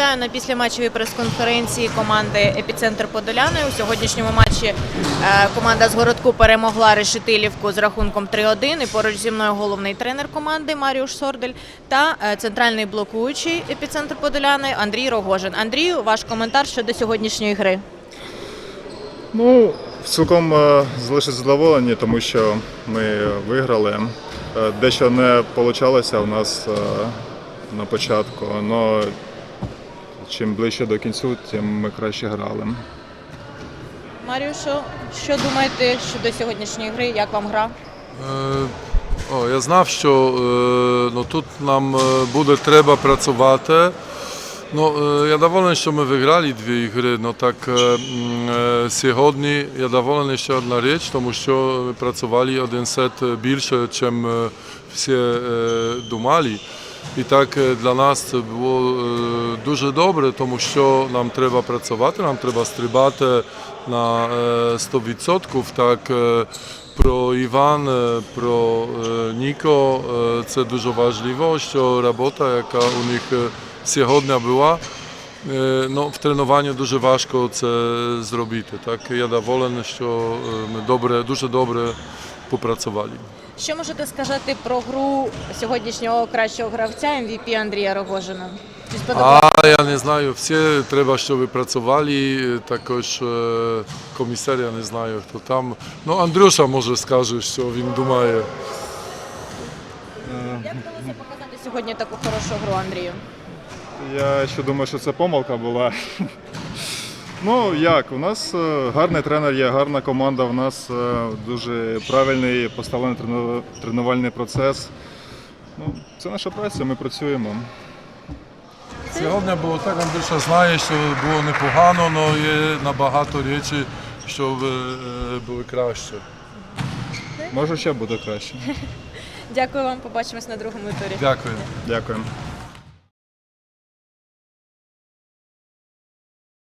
вітаю на післяматчевій прес-конференції команди Епіцентр Подоляни. У сьогоднішньому матчі е, команда з городку перемогла Решетилівку з рахунком 3-1. І поруч зі мною головний тренер команди Маріуш Сордель та е, центральний блокуючий Епіцентр Подоляни Андрій Рогожин. Андрію, ваш коментар щодо сьогоднішньої гри. Ну, цілком е, залишить задоволені, тому що ми виграли. Дещо не вийшло у нас на початку, але чим ближче до кінцю, тим ми краще грали. Маріушу, що думаєте щодо сьогоднішньої гри? Як вам гра? Е, О, я знав, що е, ну, тут нам е, буде треба працювати. Я доволений, що ми виграли дві ігри. Ну, так, е, м, е, сьогодні я доволений ще одна річ, тому що ми працювали один сет більше, ніж е, всі е, думали. І так е, для нас це було е, дуже добре, тому що нам треба працювати, нам треба стрибати на е, 100%. Так, е, про Іван, е, про е, Ніко е, це дуже важливо, що робота, яка у них е, сьогодні була, е, ну, в тренуванні дуже важко це зробити. Так, я доволений, що е, ми добре, дуже добре попрацювали. Що можете сказати про гру сьогоднішнього кращого гравця MVP Андрія Рогожина? А я не знаю, всі треба, щоб ви працювали, також е, комісар, я не знаю, хто там. Ну, Андрюша може скаже, що він думає. Як вдалося показати сьогодні таку хорошу гру Андрію? Я ще думаю, що це помилка була. Ну як, у нас е, гарний тренер є, гарна команда, у нас е, дуже правильний поставлений тренувальний процес. Ну, це наша праця, ми працюємо. Сьогодні було так, Андрюша знає, що було непогано, але є набагато речей, щоб е, було краще. Може ще буде краще. Дякую вам, побачимось на другому турі. Дякую. Дякую.